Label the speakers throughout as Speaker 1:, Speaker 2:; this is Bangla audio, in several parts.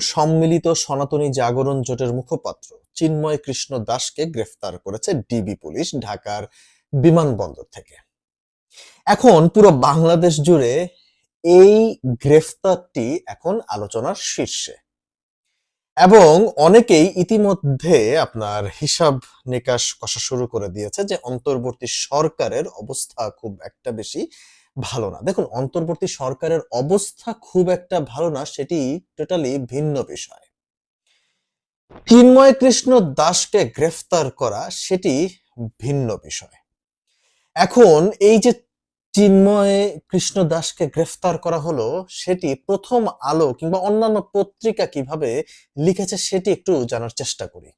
Speaker 1: সম্মিলিত সনাতনী জাগরণ জোটের মুখপাত্র চিন্ময় কৃষ্ণ দাসকে গ্রেফতার করেছে ডিবি পুলিশ ঢাকার বিমানবন্দর থেকে। এখন পুরো বাংলাদেশ জুড়ে এই গ্রেফতারটি এখন আলোচনার শীর্ষে। এবং অনেকেই ইতিমধ্যে আপনার হিসাব নিকাশ কষা শুরু করে দিয়েছে যে অন্তর্বর্তী সরকারের অবস্থা খুব একটা বেশি ভালো না। দেখুন, অন্তর্বর্তী সরকারের অবস্থা খুব একটা ভালো না, সেটি টোটালি ভিন্ন বিষয়। চিন্ময় কৃষ্ণ দাসকে গ্রেফতার করা, সেটি ভিন্ন বিষয়। এখন এই যে চিন্ময় কৃষ্ণ দাসকে গ্রেফতার করা হলো, সেটি প্রথম আলো কিংবা অন্যান্য পত্রিকা কীভাবে লিখেছে, সেটি একটু জানার চেষ্টা করি।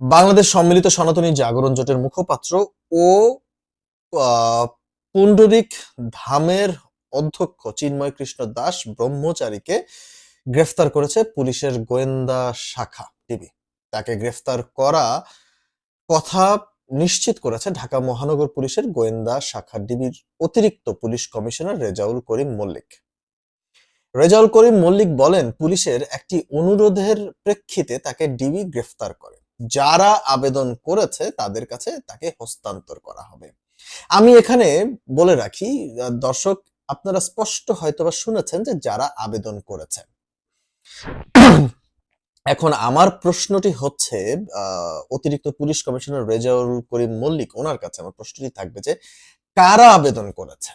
Speaker 1: বাংলাদেশ সম্মিলিত সনাতনী জাগরণ জোটের মুখপাত্র ও পুণ্ডরিক ধামের অধ্যক্ষ চিন্ময় কৃষ্ণ দাস ব্রহ্মচারীকে গ্রেফতার করেছে পুলিশের গোয়েন্দা শাখা, টিভি। তাকে গ্রেফতার করা কথা নিশ্চিত করেছে ঢাকা মহানগর পুলিশের গোয়েন্দা শাখা ডিবির অতিরিক্ত পুলিশ কমিশনার রেজাউল করিম মল্লিক। রেজাউল করিম মল্লিক বলেন, পুলিশের একটি অনুরোধের প্রেক্ষিতে তাকে ডিবি গ্রেফতার করে। যারা আবেদন করেছে তাদের কাছে তাকে হস্তান্তর করা হবে। আমি এখানে বলে রাখি দর্শক, আপনারা স্পষ্ট হয়তোবা শুনেছেন যে যারা আবেদন করেছে। এখন আমার প্রশ্নটি হচ্ছে অতিরিক্ত পুলিশ কমিশনার রেজাউল করিম মল্লিক, ওনার কাছে আমার প্রশ্নটি থাকবে যে, কারা আবেদন করেছে?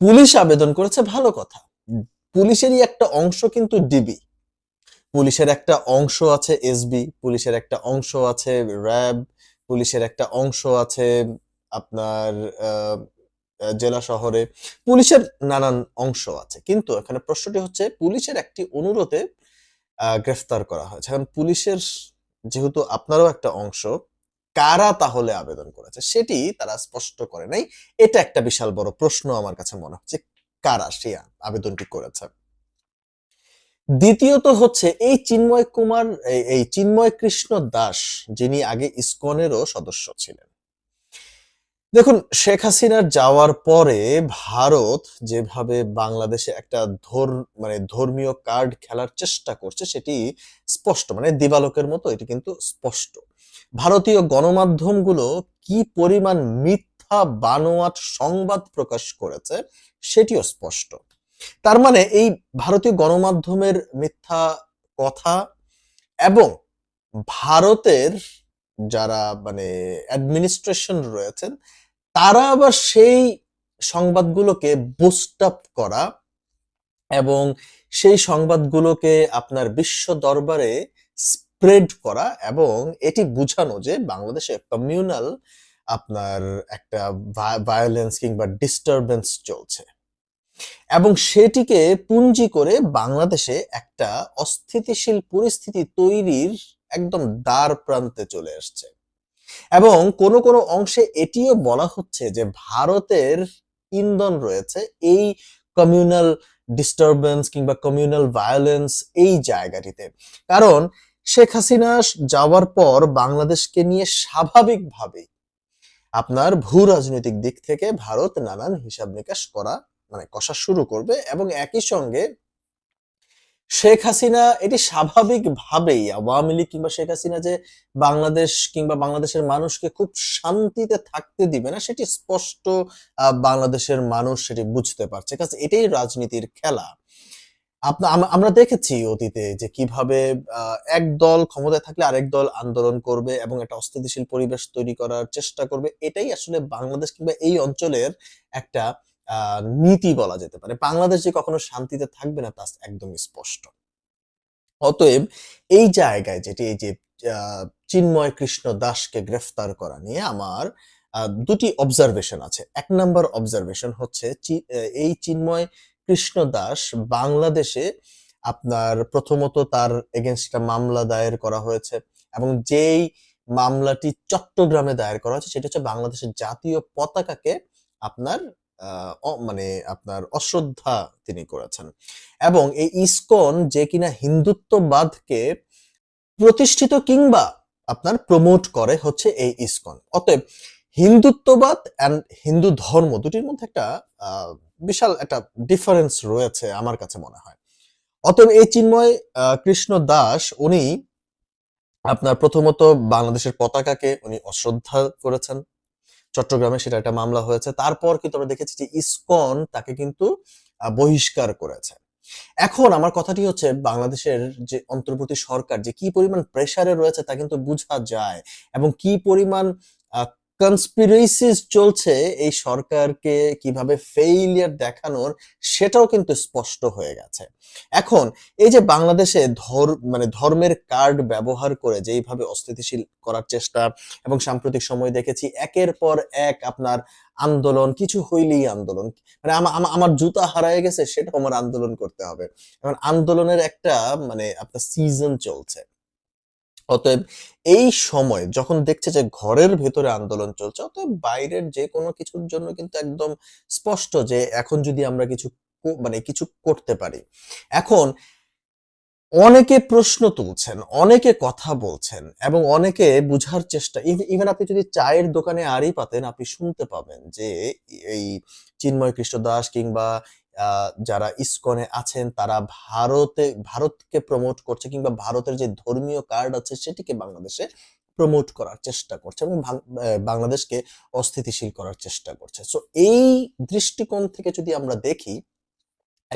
Speaker 1: পুলিশ আবেদন করেছে ভালো কথা। পুলিশেরই একটা অংশ কিন্তু ডিবি। পুলিশের একটা অংশ আছে এসবি, পুলিশের একটা অংশ আছে র্যাব, পুলিশের একটা অংশ আছে আপনার জেলা শহরে পুলিশের নানান অংশ আছে। কিন্তু এখানে প্রশ্নটি হচ্ছে, পুলিশের একটি অনুরোধে গ্রেফতার করা হয়েছে। এখন পুলিশের যেহেতু আপনারও একটা অংশ, কারা তাহলে আবেদন করেছে সেটি তারা স্পষ্ট করে নাই। এটা একটা বিশাল বড় প্রশ্ন আমার কাছে মনে হচ্ছে, কারা সে আবেদনটি করেছে? দ্বিতীয়ত হচ্ছে, এই চিন্ময় কুমার এই চিন্ময় কৃষ্ণ দাস যিনি আগে ইসকনেরও সদস্য ছিলেন দেখুন, শেখ হাসিনার যাওয়ার পরে ভারত যেভাবে বাংলাদেশে একটা ধর মানে ধর্মীয় কার্ড খেলার চেষ্টা করছে, সেটি স্পষ্ট মানে দিবালোকের মতো এটি কিন্তু স্পষ্ট। ভারতীয় গণমাধ্যমগুলো কি পরিমাণ মিথ্যা বানোয়াট সংবাদ প্রকাশ করেছে, সেটিও স্পষ্ট। তার মানে এই ভারতীয় গণমাধ্যমের মিথ্যা কথা এবং ভারতের যারা মানে অ্যাডমিনিস্ট্রেশন রয়েছেন তারা আবার সেই সংবাদগুলোকে বুস্ট আপ করা এবং সেই সংবাদগুলোকে আপনার বিশ্ব দরবারে স্প্রেড করা এবং এটি বোঝানো যে বাংলাদেশে কমিউনাল আপনার একটা ভায়োলেন্স কিংবা ডিস্টারবেন্স চলছে। এবং সেটিকে পুঞ্জি করে বাংলাদেশে একটা অস্থিতিশীল পরিস্থিতি তৈরির একদম দ্বার প্রান্তে চলে আসছে এবং কোনো কোনো অংশে এটিও বলা হচ্ছে যে ভারতের ইন্ধন রয়েছে এই কমিউনাল ডিস্টারবেন্স কিংবা কমিউনাল ভায়োলেন্স এই জায়গাটিতে। কারণ শেখ হাসিনা যাওয়ার পর বাংলাদেশকে নিয়ে স্বাভাবিকভাবেই আপনার ভূ রাজনৈতিক দিক থেকে ভারত নানান হিসাব নিকাশ করা মানে কষা শুরু করবে এবং একই সঙ্গে শেখ হাসিনা, এটি স্বাভাবিকভাবেই আওয়ামী লীগ কিংবা শেখ হাসিনা যে বাংলাদেশ কিংবা বাংলাদেশের মানুষকে খুব শান্তিতে থাকতে দিবে না, সেটি স্পষ্ট বাংলাদেশের মানুষ সেটি বুঝতে পারছে। কাছে এটাই রাজনীতির খেলা। আমরা দেখেছি অতীতে যে কীভাবে এক দল ক্ষমতায় থাকলে আরেক দল আন্দোলন করবে এবং একটা অস্থিতিশীল পরিবেশ তৈরি করার চেষ্টা করবে, এটাই আসলে বাংলাদেশ কিংবা এই অঞ্চলের একটা নীতি বলা যেতে পারে। বাংলাদেশ যে কখনো শান্তিতে থাকবে না, তা একদমই স্পষ্ট। অতএব এই জায়গায় যেটি, এই যে চিন্ময় কৃষ্ণ দাসকে গ্রেফতার করা নিয়ে আমার দুটি অবজারভেশন আছে। এক নম্বর অবজারভেশন হচ্ছে এই চিন্ময় কৃষ্ণ দাস বাংলাদেশে আপনার প্রথমত তার এগেনস্ট মামলা দায়ের করা হয়েছে এবং যেই মামলাটি চট্টগ্রামে দায়ের করা হয়েছে, সেটা হচ্ছে বাংলাদেশের জাতীয় পতাকাকে আপনার মানে আপনার অশ্রদ্ধা তিনি করেছেন। এবং এই ইসকন যে কিনা হিন্দুত্ববাদকে প্রতিষ্ঠিত কিংবা আপনার প্রমোট করে হচ্ছে এই ইসকন। অতএব হিন্দুত্ববাদ অ্যান্ড হিন্দু ধর্ম দুটির মধ্যে একটা বিশাল একটা ডিফারেন্স রয়েছে আমার কাছে মনে হয়। অতএব এই চিন্ময় কৃষ্ণ দাস উনি আপনার প্রথমত বাংলাদেশের পতাকাকে উনি অশ্রদ্ধা করেছেন। চট্টগ্রামে সেটা একটা মামলা হয়েছে। তারপর কিন্তু আমরা দেখেছি যে ইসকন তাকে কিন্তু বহিষ্কার করেছে। এখন আমার কথাটি হচ্ছে বাংলাদেশের যে অন্তর্বর্তী সরকার যে কি পরিমাণ প্রেসারে রয়েছে তা কিন্তু বোঝা যায় এবং কি পরিমাণ কনস্পিরেসিস চলছে, এই সরকারকে কীভাবে ফেইলিয়ার দেখানোর সেটাও কিন্তু স্পষ্ট হয়ে গেছে। এখন, এই যে বাংলাদেশে ধর মানে ধর্মের কার্ড ব্যবহার করে যেইভাবে অস্থিতিশীল করার চেষ্টা এবং সাম্প্রতিক সময় দেখেছি, একের পর এক আপনার আন্দোলন, কিছু হইলেই আন্দোলন। মানে আমা- আমা- আমার জুতা হারায় গেছে সেটা আমার আন্দোলন করতে হবে। এখন আন্দোলনের একটা মানে আপনার সিজন চলছে। অতএব এই সময় যখন দেখছে যে ঘরের ভেতরে আন্দোলন চলছে, অতএব বাইরের যে কোনো কিছুর জন্য কিন্তু একদম স্পষ্ট যে এখন যদি আমরা কিছু মানে কিছু করতে পারি। এখন অনেকে প্রশ্ন তুলছেন, অনেকে কথা বলছেন এবং অনেকে বুঝার চেষ্টা ইভেন আপনি যদি চায়ের দোকানে আড়ি পাতেন, আপনি শুনতে পাবেন যে এই চিন্ময় কৃষ্ণ দাস কিংবা যারা ইসকনে আছেন, তারা ভারতে, ভারতকে প্রমোট করছে কিংবা ভারতের যে ধর্মীয় কার্ড আছে, সেটিকে বাংলাদেশে প্রমোট করার চেষ্টা করছে এবং বাংলাদেশকে অস্থিতিশীল করার চেষ্টা করছে। সো এই দৃষ্টিকোণ থেকে যদি আমরা দেখি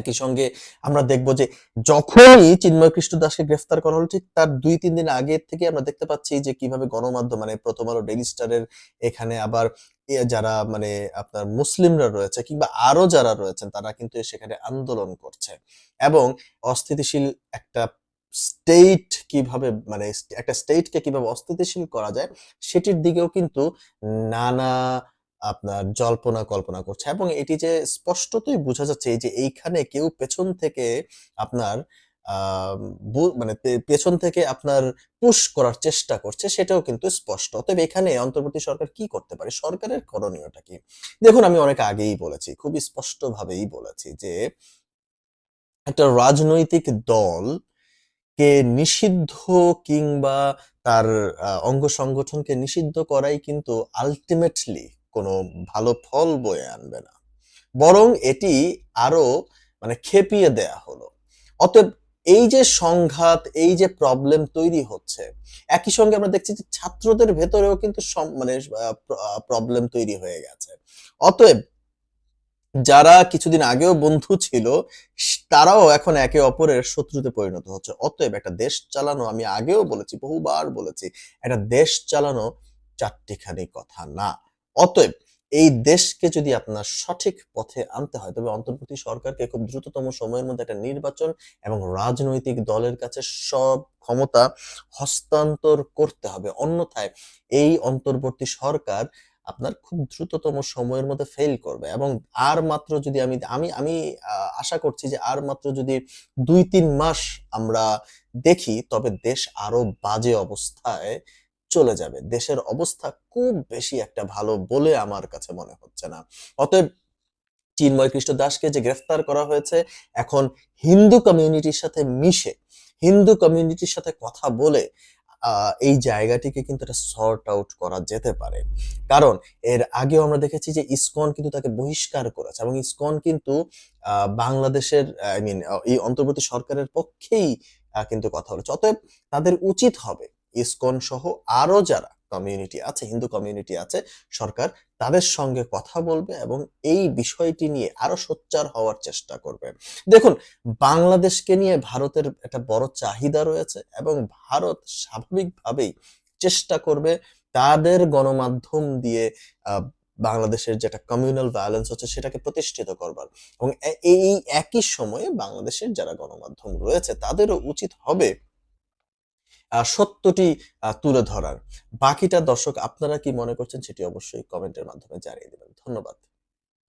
Speaker 1: একই সঙ্গে আমরা দেখব যে যখনই চিন্ময় কৃষ্ণ দাসকে গ্রেফতার করা হলো, ঠিক তার দুই তিন দিন আগে থেকে আমরা দেখতে পাচ্ছি যে কীভাবে গণমাধ্যম মানে প্রথম আলো ডেইলি স্টারের এখানে আবার যারা মানে আপনার মুসলিমরা রয়েছে কিংবা আরও যারা রয়েছেন, তারা কিন্তু সেখানে আন্দোলন করছে। এবং অস্থিতিশীল একটা স্টেট কীভাবে মানে একটা স্টেটকে কীভাবে অস্থিতিশীল করা যায়, সেটির দিকেও কিন্তু নানা আপনার জল্পনা কল্পনা করছে এবং এটি যে স্পষ্টতই বোঝা যাচ্ছে যে এইখানে কেউ পেছন থেকে আপনার মানে পেছন থেকে আপনার পুশ করার চেষ্টা করছে সেটাও কিন্তু স্পষ্ট। তবে এখানে অন্তর্বর্তী সরকার কি করতে পারে? সরকারের করণীয়টা কি? দেখুন, আমি অনেক আগেই বলেছি খুবই স্পষ্ট ভাবেই বলেছি যে একটা রাজনৈতিক দল কে নিষিদ্ধ কিংবা তার অঙ্গ সংগঠনকে নিষিদ্ধ করাই কিন্তু আলটিমেটলি কোনো ভালো ফল বয়ে আনবে না। বরং এটি আরও মানে খেপিয়ে দেয়া হলো। অতএব এই যে সংঘাত, এই যে প্রবলেম তৈরি হচ্ছে, একই সঙ্গে আমরা দেখছি যে ছাত্রদের ভেতরেও কিন্তু মানে প্রবলেম তৈরি হয়ে গেছে। অতএব যারা কিছুদিন আগেও বন্ধু ছিল তারাও এখন একে অপরের শত্রুতে পরিণত হচ্ছে। অতএব একটা দেশ চালানো, আমি আগেও বলেছি, বহুবার বলেছি, একটা দেশ চালানো চারটিখানি কথা না। অতএব এই দেশকে যদি আপনার সঠিক পথে আনতে হয়, তবে অন্তর্বর্তী সরকারকে খুব দ্রুততম সময়ের মধ্যে একটা নির্বাচন এবং রাজনৈতিক দলের কাছে সব ক্ষমতা হস্তান্তর করতে হবে। অন্যথায় এই অন্তর্বর্তী সরকার আপনার খুব দ্রুততম সময়ের মধ্যে ফেল করবে এবং আর মাত্র যদি আমি আমি আমি আশা করছি যে আর মাত্র যদি দুই তিন মাস আমরা দেখি, তবে দেশ আরও বাজে অবস্থায় চলে যাবে। দেশের অবস্থা খুব বেশি একটা ভালো বলে আমার কাছে মনে হচ্ছে না। অতএব চিন্ময় কৃষ্ণ দাসকে যে গ্রেফতার করা হয়েছে, এখন হিন্দু কমিউনিটির সাথে মিশে, হিন্দু কমিউনিটির সাথে কথা বলে এই জায়গাটিকে কিন্তু একটা সর্ট আউট করা যেতে পারে। কারণ এর আগেও আমরা দেখেছি যে ইসকন কিন্তু তাকে বহিষ্কার করেছে এবং ইসকন কিন্তু বাংলাদেশের আই মিন এই অন্তর্বর্তী সরকারের পক্ষেই কিন্তু কথা বলেছে। অতএব তাদের উচিত হবে ইসকন সহ আরও যারা কমিউনিটি আছে, হিন্দু কমিউনিটি আছে, সরকার তাদের সঙ্গে কথা বলবে এবং এই বিষয়টি নিয়ে আরও সোচ্চার হওয়ার চেষ্টা করবে। দেখুন, বাংলাদেশকে নিয়ে ভারতের একটা বড় চাহিদা রয়েছে এবং ভারত স্বাভাবিকভাবেই চেষ্টা করবে তাদের গণমাধ্যম দিয়ে বাংলাদেশের যেটা কমিউনাল ভায়োলেন্স হচ্ছে সেটাকে প্রতিষ্ঠিত করবার। এবং এই একই সময়ে বাংলাদেশের যারা গণমাধ্যম রয়েছে তাদেরও উচিত হবে সত্যটি তুলে ধরার। বাকিটা দর্শক আপনারা কি মনে করছেন সেটি অবশ্যই কমেন্টের মাধ্যমে জানিয়ে দেবেন। ধন্যবাদ।